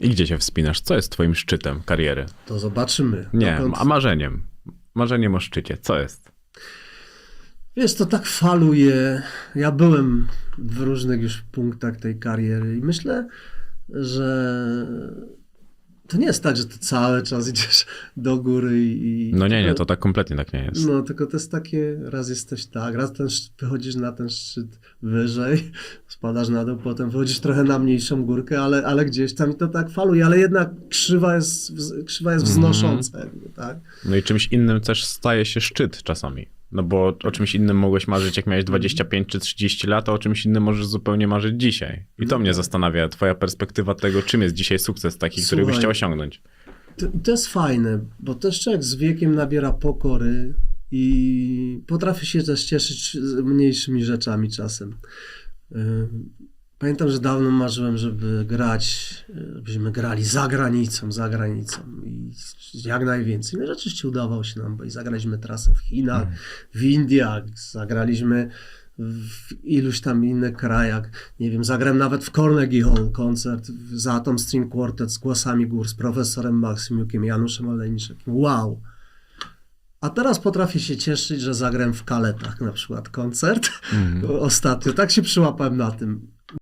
I gdzie się wspinasz? Co jest twoim szczytem kariery? To zobaczymy. Nie, Dokąd- a marzeniem. Marzeniem o szczycie. Co jest? Wiesz, to tak faluje. Ja byłem w różnych już punktach tej kariery i myślę, że to nie jest tak, że ty cały czas idziesz do góry i... No nie, nie, to tak kompletnie tak nie jest. No, tylko to jest takie, raz jesteś tak, raz ten, szczyt- wychodzisz na ten szczyt wyżej, spadasz na dół, potem wychodzisz trochę na mniejszą górkę, ale, ale gdzieś tam i to tak faluje, ale jednak krzywa jest, krzywa jest Mhm. wznosząca, jakby, tak? No i czymś innym też staje się szczyt czasami. No bo o czymś innym mogłeś marzyć, jak miałeś 25 czy 30 lat, a o czymś innym możesz zupełnie marzyć dzisiaj. I to No mnie tak. zastanawia, twoja perspektywa tego, czym jest dzisiaj sukces taki, który byś Słuchaj. chciał osiągnąć. To, to jest fajne, bo też człowiek z wiekiem nabiera pokory i potrafi się też cieszyć mniejszymi rzeczami czasem. Yy, Pamiętam, że dawno marzyłem, żeby grać, yy, żebyśmy grali za granicą, za granicą i jak najwięcej. No rzeczywiście udawało się nam, bo i zagraliśmy trasę w Chinach, w Indiach, zagraliśmy w iluś tam innych krajach. Nie wiem, zagrałem nawet w Carnegie Hall koncert z Atom String Quartet z głosami gór, z profesorem Maksymiukiem, Januszem Olejniczem. Wow! A teraz potrafię się cieszyć, że zagrałem w Kaletach na przykład koncert Mhm. ostatnio. Tak się przyłapałem na tym.